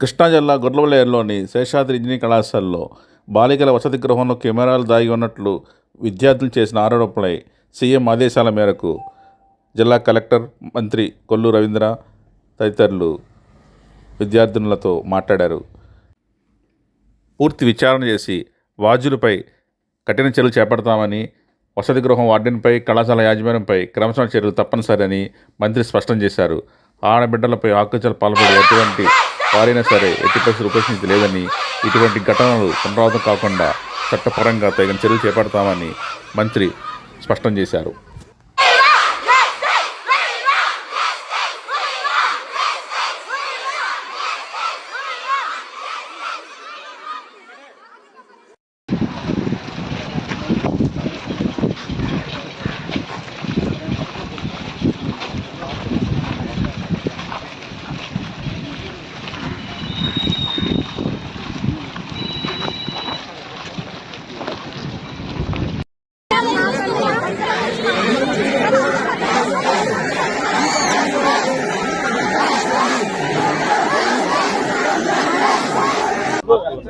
కృష్ణా జిల్లా గొడ్లవలేరులోని శేషాద్రి ఇంజనీరింగ్ కళాశాలలో బాలికల వసతి గృహంలో కెమెరాలు దాగి ఉన్నట్లు విద్యార్థులు చేసిన ఆరోపణలై సీఎం ఆదేశాల మేరకు జిల్లా కలెక్టర్ మంత్రి కొల్లు రవీంద్ర తదితరులు విద్యార్థినులతో మాట్లాడారు. పూర్తి విచారణ చేసి వాజులపై కఠిన చర్యలు చేపడతామని వసతి గృహం వార్డెన్పై కళాశాల యాజమాన్యంపై క్రమశిక్షణ చర్యలు తప్పనిసరి మంత్రి స్పష్టం చేశారు. ఆడబిడ్డలపై ఆకుచలు పాల్పడే ఎటువంటి వారైనా సరే ఎట్టి పరిస్థితులు ఉపేక్షించలేదని ఇటువంటి ఘటనలు పునరావృతం కాకుండా చట్టపరంగా తగిన చర్యలు చేపడతామని మంత్రి స్పష్టం చేశారు.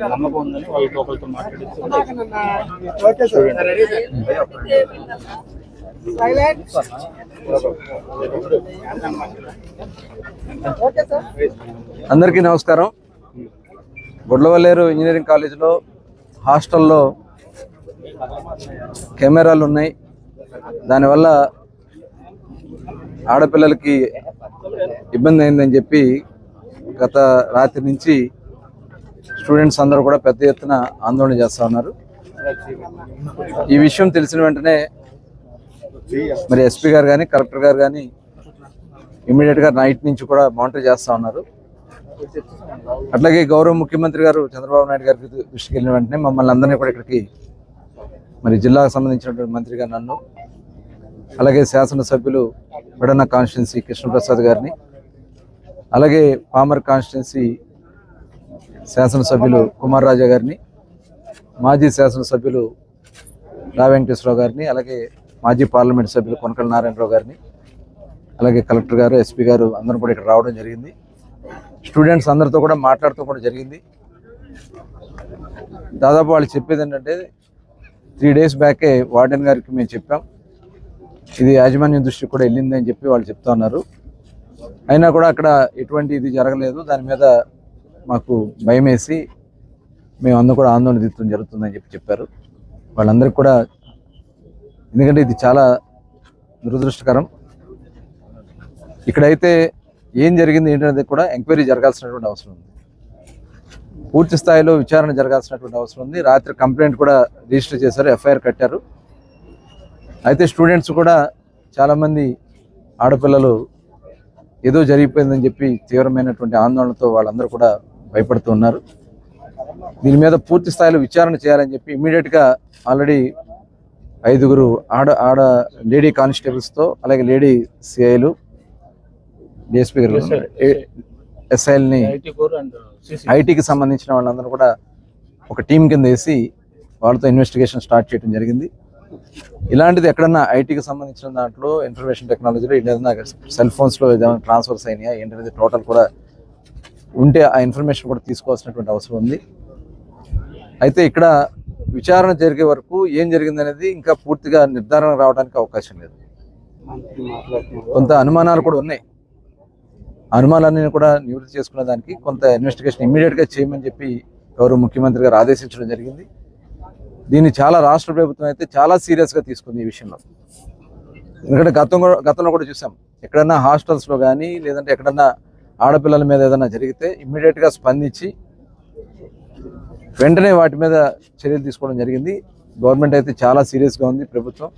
నమ్మకం ఉందని వాళ్ళతో ఒకరితో మాట్లాడి అందరికీ నమస్కారం. గుడ్లవల్లేరు ఇంజనీరింగ్ కాలేజీలో హాస్టల్లో కెమెరాలు ఉన్నాయి. దానివల్ల ఆడపిల్లలకి ఇబ్బంది అయిందని చెప్పి గత రాత్రి నుంచి స్టూడెంట్స్ అందరూ కూడా పెద్ద ఎత్తున ఆందోళన చేస్తూ ఉన్నారు. ఈ విషయం తెలిసిన వెంటనే మరి ఎస్పీ గారు కానీ కలెక్టర్ గారు కానీ ఇమీడియట్గా నైట్ నుంచి కూడా మానిటర్ చేస్తూ ఉన్నారు. అట్లాగే గౌరవ ముఖ్యమంత్రి గారు చంద్రబాబు నాయుడు గారికి దృష్టికి వెళ్ళిన వెంటనే మమ్మల్ని అందరినీ కూడా ఇక్కడికి మరి జిల్లాకు సంబంధించినటువంటి మంత్రిగా నన్ను అలాగే శాసనసభ్యులు పెడన్న కాన్స్టిట్యున్సీ కృష్ణప్రసాద్ గారిని అలాగే పామర్ కాన్స్టిట్యున్సీ శాసనసభ్యులు కుమార్ రాజా గారిని మాజీ శాసనసభ్యులు రా వెంకటేశ్వరరావు గారిని అలాగే మాజీ పార్లమెంట్ సభ్యులు కొనకల నారాయణరావు గారిని అలాగే కలెక్టర్ గారు ఎస్పీ గారు అందరం కూడా ఇక్కడ రావడం జరిగింది. స్టూడెంట్స్ అందరితో కూడా మాట్లాడుతూ కూడా జరిగింది. దాదాపు వాళ్ళు చెప్పేది ఏంటంటే త్రీ డేస్ బ్యాకే వార్డెన్ గారికి మేము చెప్పాం. ఇది యాజమాన్యం దృష్టికి కూడా వెళ్ళిందని చెప్పి వాళ్ళు చెప్తా ఉన్నారు. అయినా కూడా అక్కడ ఎటువంటి ఇది జరగలేదు. దాని మీద మాకు భయం వేసి మేము అందరూ కూడా ఆందోళన తీర్థం జరుగుతుందని చెప్పి చెప్పారు. వాళ్ళందరికీ కూడా ఎందుకంటే ఇది చాలా దురదృష్టకరం. ఇక్కడైతే ఏం జరిగింది ఏంటనేది కూడా ఎంక్వైరీ జరగాల్సినటువంటి అవసరం ఉంది. పూర్తి స్థాయిలో విచారణ జరగాల్సినటువంటి అవసరం ఉంది. రాత్రి కంప్లైంట్ కూడా రిజిస్టర్ చేశారు ఎఫ్ఐఆర్ కట్టారు. అయితే స్టూడెంట్స్ కూడా చాలామంది ఆడపిల్లలు ఏదో జరిగిపోయిందని చెప్పి తీవ్రమైనటువంటి ఆందోళనతో వాళ్ళందరూ కూడా భయపడుతూ ఉన్నారు. దీని మీద పూర్తి స్థాయిలో విచారణ చేయాలని చెప్పి ఇమీడియట్గా ఆల్రెడీ ఐదుగురు ఆడ ఆడ లేడీ కానిస్టేబుల్స్తో అలాగే లేడీ సిఐలు డిఎస్పీ గారు ఎస్ఐల్ని ఐటీకి సంబంధించిన వాళ్ళందరూ కూడా ఒక టీం కింద వేసి వాళ్ళతో ఇన్వెస్టిగేషన్ స్టార్ట్ చేయడం జరిగింది. ఇలాంటిది ఎక్కడన్నా ఐటీకి సంబంధించిన దాంట్లో ఇన్ఫర్మేషన్ టెక్నాలజీలో ఏదైనా సెల్ ఫోన్స్లో ఏదైనా ట్రాన్స్ఫర్స్ అయినాయా? ఏంటనేది టోటల్ కూడా ఉంటే ఆ ఇన్ఫర్మేషన్ కూడా తీసుకోవాల్సినటువంటి అవసరం ఉంది. అయితే ఇక్కడ విచారణ జరిగే వరకు ఏం జరిగిందనేది ఇంకా పూర్తిగా నిర్ధారణ రావడానికి అవకాశం లేదు. కొంత అనుమానాలు కూడా ఉన్నాయి. అనుమానాన్ని అనుమానాలన్నీ కూడా నివృత్తి చేసుకునే దానికి కొంత ఇన్వెస్టిగేషన్ ఇమ్మీడియట్గా చేయమని చెప్పి గౌరవ ముఖ్యమంత్రి గారు ఆదేశించడం జరిగింది. దీన్ని చాలా రాష్ట్ర ప్రభుత్వం అయితే చాలా సీరియస్గా తీసుకుంది ఈ విషయంలో. ఎందుకంటే గతం కూడా- గతంలో కూడా చూసాం. ఎక్కడన్నా హాస్టల్స్లో కానీ లేదంటే ఎక్కడన్నా ఆడపిల్లల మీద ఏదైనా జరిగితే ఇమ్మీడియట్గా స్పందించి వెంటనే వాటి మీద చర్యలు తీసుకోవడం జరిగింది. గవర్నమెంట్ అయితే చాలా సీరియస్గా ఉంది ప్రభుత్వం.